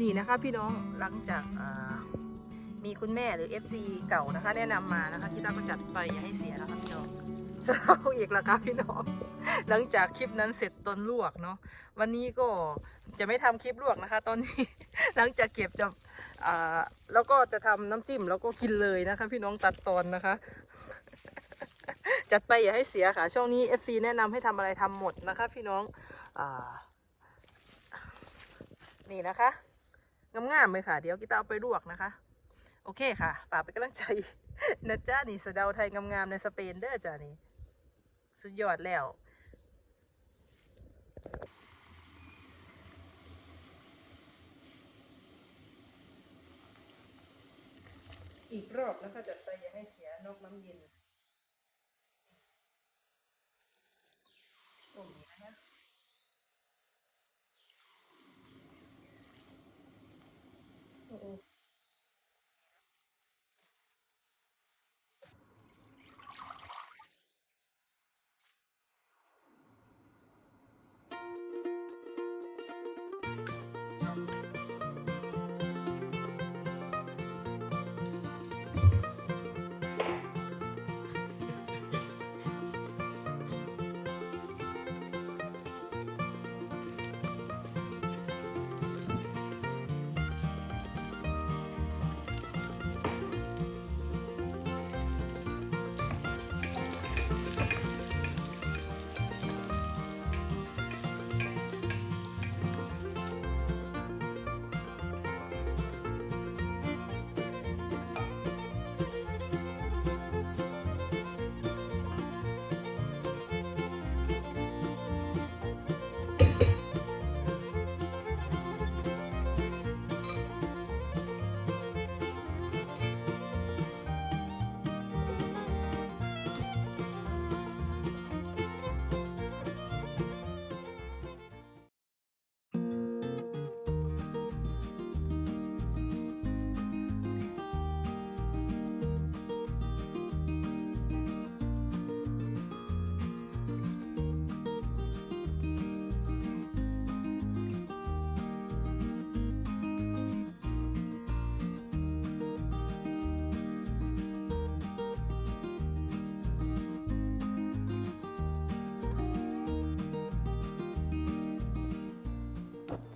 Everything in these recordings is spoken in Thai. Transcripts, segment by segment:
นี่นะคะพี่น้องหลังจากมีคุณแม่หรือ FC เก่านะคะ แนะนำมานะคะที่ตาก็จัดไปอย่าให้เสียนะคะพี่น้องเศร้าอีกแล้วค่ะพี่น้อง หลังจากคลิปนั้นเสร็จตอนลวกเนาะวันนี้ก็จะไม่ทำคลิปลวกนะคะ ตอนนี้หลังจากเก็บจะแล้วก็จะทำน้ำจิ้มแล้วก็กินเลยนะคะ พี่น้องตัดตอนนะคะ จัดไปอย่าให้เสียค่ะ ช่วงนี้ FC แนะนำให้ทำอะไรทำหมดนะคะ พี่น้องอนี่นะคะ งามๆเลยค่ะ เดี๋ยวกีตาร์เอาไปลวกนะคะ โอเคค่ะฝากเป็นกำลังใจนะจ้านี่สะเดาไทยงามๆในสเปนเด้อจ้านี่สุดยอดแล้วอีกรอบนะคะจัดไปอย่าให้เสียนกน้ำเย็น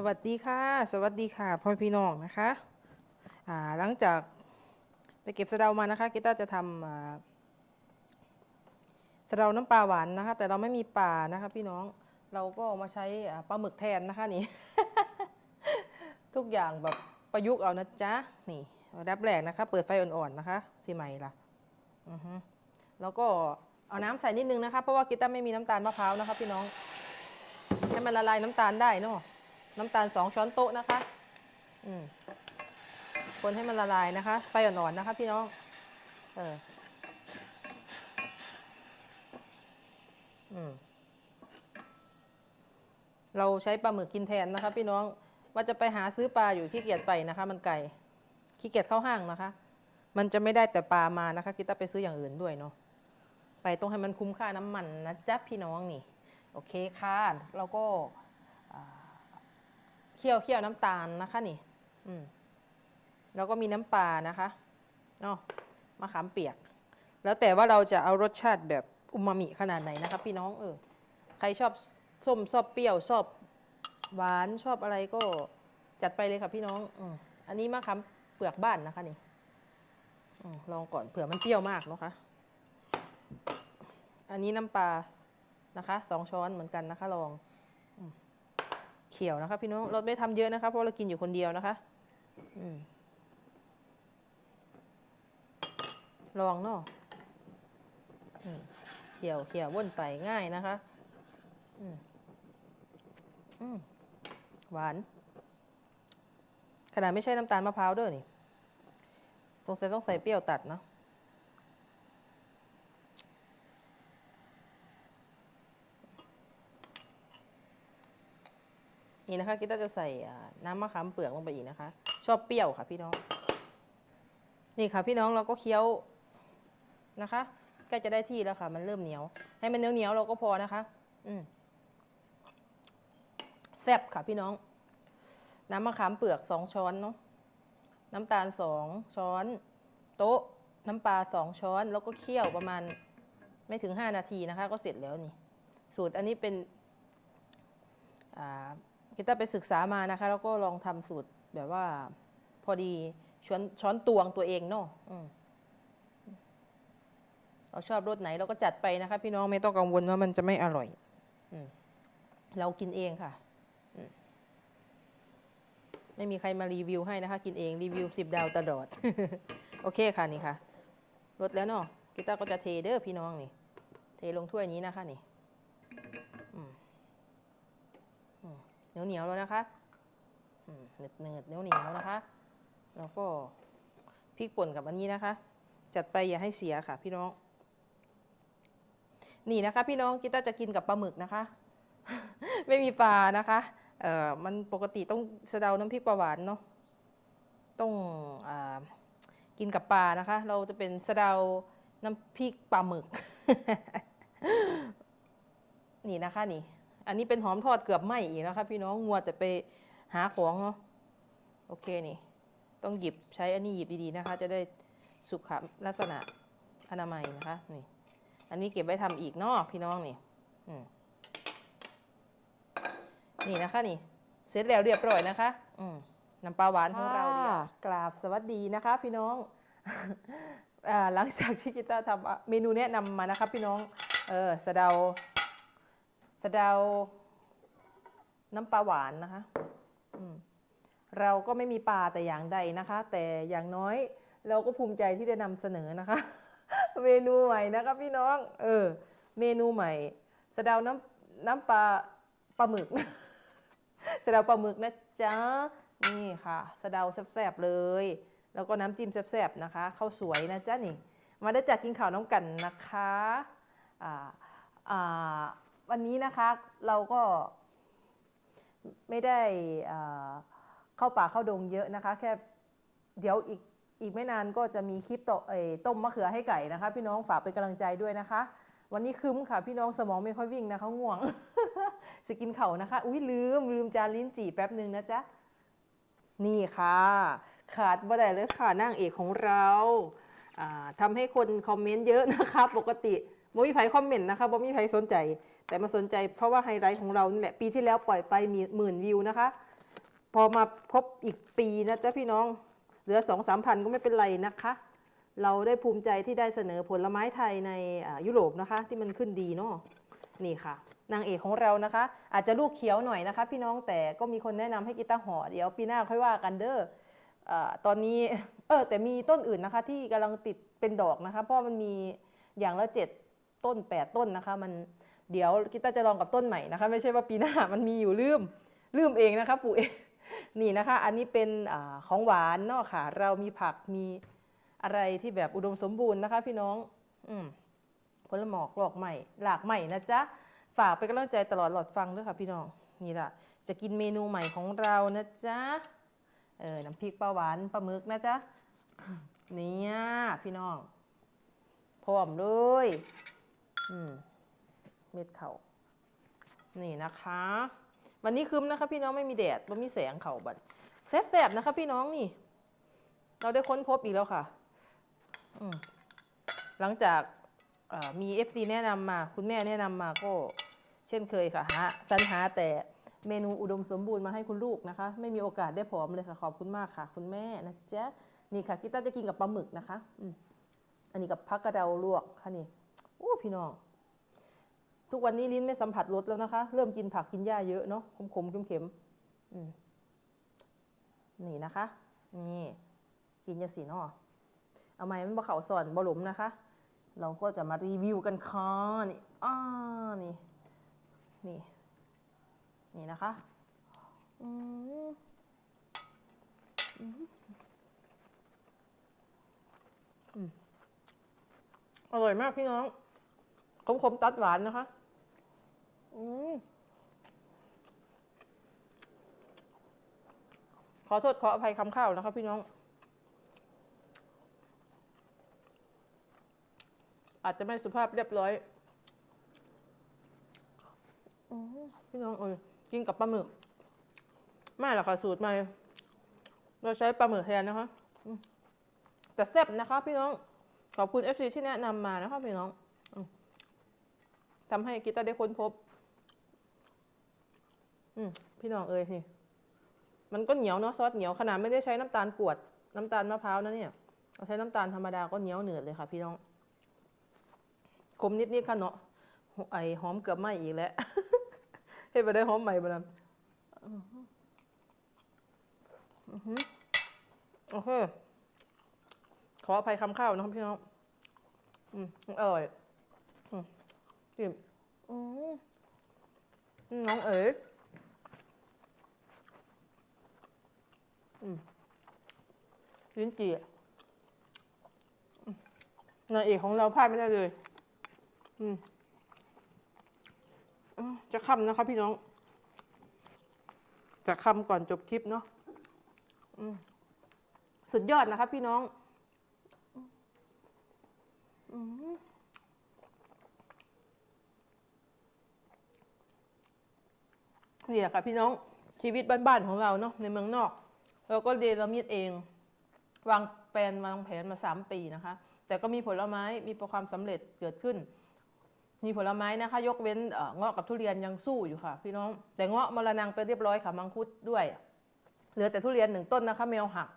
สวัสดีค่ะ สวัสดีค่ะพ่อพี่น้องนะคะอ่าหลังจากไปเก็บสะเดามานะคะกิต้าจะทำสะเดาน้ำปลาหวานนะคะ แต่เราไม่มีปลานะคะพี่น้องเราก็มาใช้ปลาหมึกแทนนะคะนี่ ทุกอย่างแบบประยุกต์เอานะจ๊ะนี่อันดับแรกนะคะ เปิดไฟอ่อนๆนะคะที่ใหม่ละอือฮึแล้วก็เอาน้ำใส่นิดนึงนะคะ เพราะว่ากิต้าไม่มีน้ำตาลมะพร้าวนะคะ พี่น้องให้มันละลายน้ำตาลได้เนาะ น้ำตาลสองช้อนโต๊ะนะคะ อืมคนให้มันละลายนะคะ ไฟอ่อนๆนะคะ พี่น้อง เออ อืม เราใช้ปลาหมึกกินแทนนะคะ พี่น้อง ว่าจะไปหาซื้อปลาอยู่ขี้เกียจไปนะคะ มันไกลขี้เกียจเข้าห้างนะคะ มันจะไม่ได้แต่ปลามานะคะกิตาไปซื้ออย่างอื่นด้วยเนาะ ไปต้องให้มันคุ้มค่าน้ำมันนะจ๊ะพี่น้องนี่ โอเคค่ะเราก็ เคี่ยวเคี่ยวน้ำตาลนะคะนี่อืมแล้วก็มีน้ำปลานะคะเนาะมะขามเปียก แล้วแต่ว่าเราจะเอารสชาติแบบอุมามิขนาดไหนนะคะพี่น้องเออใครชอบส้มชอบเปรี้ยวชอบหวานชอบอะไรก็จัดไปเลยค่ะพี่น้องอืมอันนี้มะขามเปลือกบ้านนะคะนี่อลองก่อนเผื่อมันเปรี้ยวมากนะคะ อันนี้น้ำปลานะคะสองช้อนเหมือนกันนะคะลอง ขียวนะคะพี่น้องเราไม่ทำเยอะนะคะเพราะเรากินอยู่คนเดียวนะคะอลองเนาะเขียวเขียวว่นไปง่ายนะคะหวาน ขนาดไม่ใช่น้ำตาลมะพร้าวด้วยนี่ สงสัยต้องใส่เปรี้ยวตัดเนาะ นี่นะคะกิต้าจะใส่น้ำมะขามเปลือกลงไปอีกนะคะ ชอบเปรี้ยวค่ะพี่น้อง นี่ค่ะพี่น้องเราก็เคี้ยวนะคะใกล้จะได้ที่แล้วค่ะ มันเริ่มเหนียว ให้มันเหนียวเหนียวๆเราก็พอนะคะ อืมแซ่บค่ะพี่น้อง น้ำมะขามเปลือกสองช้อนเนาะน้ำตาลสองช้อน โต๊ะ น้ำปลาสองช้อน แล้วก็เคี่ยวประมาณไม่ถึง5นาทีนะคะ ก็เสร็จแล้วนี่ สูตรอันนี้เป็นอ่า กิต้าไปศึกษามานะคะ แล้วก็ลองทำสูตรแบบว่า พอดีช้อนช้อนตวงตัวเองเนาะเราชอบรสไหนเราก็จัดไปนะคะ พี่น้องไม่ต้องกังวลว่ามันจะไม่อร่อยอเรากินเองค่ะไม่มีใครมารีวิวให้นะคะ กินเองรีวิวสิบดาวตลอด โอเคค่ะนี่ค่ะรสแล้วเนาะกีตาร์ก็จะเทเด้อพี่น้องนี่ เทลงถ้วยนี้นะคะนี่ นียวเหนียวๆแล้วนะคะเนืดเนืดเหนียวเหนียวนะคะ แล้วก็พริกป่นกับอันนี้นะคะ จัดไปอย่าให้เสียค่ะ พี่น้อง นี่นะคะ พี่น้องกีต้าจะกินกับปลาหมึกนะคะ ไม่มีปลานะคะเอ่อมันปกติต้องสะเดาน้ำพริกปลาหวานเนาะต้องอกินกับปลานะคะ เราจะเป็นสะเดาน้ำพริกปลาหมึก นี่นะคะนี่ อันนี้เป็นหอมทอดเกือบไหมอีกนะคะพี่น้องงัวแต่ไปหาของเนาะโอเคนี่ ต้องหยิบใช้อันนี้หยิบดีๆนะคะ จะได้สุขลักษณะอนามัยนะคะนี่อันนี้เก็บไว้ทำอีกเนาะพี่น้องนี่อืมนี่นะคะนี่ เสร็จแล้วเรียบร้อยนะคะ อืมน้ำปลาหวานของเราเนี่ยกราบสวัสดีนะคะ พี่น้องอ่าหลังจากที่กิต้าร์ทำอะเมนูแนะนำมานะคะ พี่น้องเออสะเดา สะเดาน้ำปลาหวานนะคะเราก็ไม่มีปลาแต่อย่างใดนะคะ แต่อย่างน้อยเราก็ภูมิใจที่ได้นำเสนอนะคะ เมนูใหม่นะคะพี่น้อง เออ เมนูใหม่สะเดาน้ำน้ำปลาปลาหมึกสะเดาปลาหมึกนะจ๊ะนี่ค่ะสะเดาแซ่บๆเลย แล้วก็น้ำจิ้มแซ่บๆนะคะข้าวสวยนะจ๊ะนี่ มาได้จากกินข่าวน้องกันนะคะอ่าอ่า วันนี้นะคะเราก็ไม่ได้เข้าป่าเข้าดงเยอะนะคะ แค่เดี๋ยวอีกอีกไม่นานก็จะมีคลิปตอกต้มมะเขือให้ไก่นะคะ พี่น้องฝากเป็นกำลังใจด้วยนะคะ วันนี้คึมค่ะ พี่น้องสมองไม่ค่อยวิ่งนะคะง่วงจะกินเข่านะคะ อุ้ยลืมลืมจานลิ้นจี่แป๊บหนึ่งนะจ๊ะนี่ค่ะ ขาดบ่ได้เลยค่ะนางเอกของเราทำให้คนคอมเมนต์เยอะนะคะ ปกติบ่มีใครคอมเมนต์นะคะบ่มีใครสนใจ แต่มาสนใจเพราะว่าไฮไลท์ของเรานี่แหละปีที่แล้วปล่อยไปมีหมื่นวิวนะคะ พอมาครบอีกปีนะจ๊ะพี่น้อง เหลือสองสามพันก็ไม่เป็นไรนะคะ เราได้ภูมิใจที่ได้เสนอผลไม้ไทยในยุโรปนะคะ ที่มันขึ้นดีเนาะนี่ค่ะ นางเอกของเรานะคะ อาจจะลูกเขียวหน่อยนะคะ พี่น้องแต่ก็มีคนแนะนำให้กีตาร์ห่อเดี๋ยวปีหน้าค่อยว่ากันเด้อตอนนี้เออแต่มีต้นอื่นนะคะ ที่กำลังติดเป็นดอกนะคะ เพราะมันมีอย่างละเจ็ดต้นแปดต้นนะคะ มัน เดี๋ยวกีตาร์จะลองกับต้นใหม่นะคะ ไม่ใช่ว่าปีหน้ามันมีอยู่ลืมลืมเองนะคะปู่เองนี่นะคะ อันนี้เป็นอของหวานเนาะค่ะ เรามีผักมีอะไรที่แบบอุดมสมบูรณ์นะคะ พี่น้อง อืมผลหมอกหลอกใหม่ หลากใหม่นะจ๊ะฝากเป็นกำลังใจตลอดหลอดฟังด้วยค่ะ พี่น้องนี่ละจะกินเมนูใหม่ของเรานะจ๊ะเออน้ำพริกปลาหวานปลาหมึกนะจ๊ะเนี่ยพี่น้องพร้อมเลยอืม เม็ดเขานี่นะคะวันนี้คืมนะคะพี่น้องไม่มีแดดไม่มีแสงเขาบัดแสบๆนะคะ พี่น้องนี่ เราได้ค้นพบอีกแล้วค่ะหลังจากเอ่อมี FC แนะนำมา คุณแม่แนะนำมาก็เช่นเคยค่ะหาสรรหาแต่เมนูอุดมสมบูรณ์มาให้คุณลูกนะคะ ไม่มีโอกาสได้ผอมเลยค่ะ ขอบคุณมากค่ะ คุณแม่นะจ๊ะนี่ค่ะกิต้าจะกินกับปลาหมึกนะคะอือันนี้กับพักกระเดาลวกค่ะนี่โอ้พี่น้อง ทุกวันนี้ลิ้นไม่สัมผัสรสแล้วนะคะ เริ่มกินผักกินหญ้าเยอะเนาะขมๆเค็มๆอืมนี่นะคะ นี่ กินยาสีนาะเอาไหมมันบะเข่าสอนบะหลุมนะคะ เราก็จะมารีวิวกันค่ะนี่อ่านี่ นี่ นี่นะคะอืมอืมอืมอร่อยมากพี่น้องขมๆตัดหวานนะคะ อืมขอโทษขออภัยคำข้าวนะคะพี่น้อง อาจจะไม่สุภาพเรียบร้อยอมพี่น้องเอ้ยกินกับปลาหมึกไม่หรอกค่ะสูตรใหม่เราใช้ปลาหมึกแทนนะคะอืมแต่แซ่บนะคะ พี่น้อง ขอบคุณ FC ที่แนะนำมานะคะพี่น้องอืมทำให้กิตาร์ได้ค้นพบ อืมพี่น้องเอ้ยนี่ มันก็เหนียวเนาะซอสเหนียวขนาดไม่ได้ใช้น้ำตาลกวด น้ำตาลมะพร้าวนะเนี่ยเราใช้น้ำตาลธรรมดาก็เหนียวเหนือดเลยค่ะ พี่น้องขมนิดๆค่ะเนาะไอหอมเกือบไหมอีกแล้วเฮ้ไปได้หอมใหม่บ้างโอเคขออภัยคำข้าวนะครับพี่น้องอืมอร่อยอืมจิมอืมน้องเอ๋ยอืม ลิ้นจี่นางเอกของเราพลาดไม่ได้เลย อืมจะคำนะคะพี่น้อง จะคำก่อนจบคลิปเนาะอืมสุดยอดนะคะพี่น้องนี่แหละค่ะพี่น้องชีวิตบ้านๆของเราเนาะในเมืองนอก เราก็เดลมิดเอง วางแผนวางแผนมาสามปีนะคะ แต่ก็มีผลไม้มีความสำเร็จเกิดขึ้น มีผลไม้นะคะ ยกเว้นเอ่อเงาะกับทุเรียนยังสู้อยู่ค่ะ พี่น้องแต่เงาะมรณงไปเรียบร้อยค่ะมังคุดด้วย เหลือแต่ทุเรียนหนึ่งต้นนะคะแมวหัก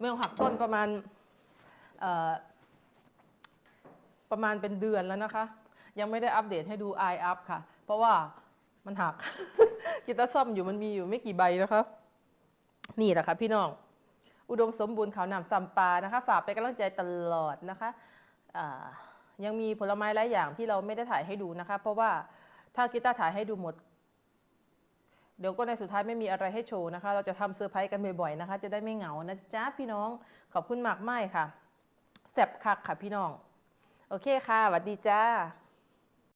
แมวหักต้นประมาณประมาณเป็นเดือนแล้วนะคะ ยังไม่ได้อัปเดตให้ดู i up ค่ะ เพราะว่ามันหักกีตาร์ซ่อมอยู่มันมีอยู่ไม่กี่ใบนะคะ นี่แหละค่ะพี่น้อง อุดมสมบูรณ์เขาวนำซัมปานะคะฝากเป็นกำลังใจตลอดนะคะยังมีผลไม้หลายอย่างที่เราไม่ได้ถ่ายให้ดูนะคะ เพราะว่าถ้ากีตาร์ถ่ายให้ดูหมด เดี๋ยวก็ในสุดท้ายไม่มีอะไรให้โชว์นะคะ เราจะทำเซอร์ไพรส์กันบ่อยๆนะคะ จะได้ไม่เหงานะจ๊ะพี่น้องขอบคุณมากไม่ค่ะแซบคักค่ะพี่น้อง โอเคค่ะสวัสดีจ้า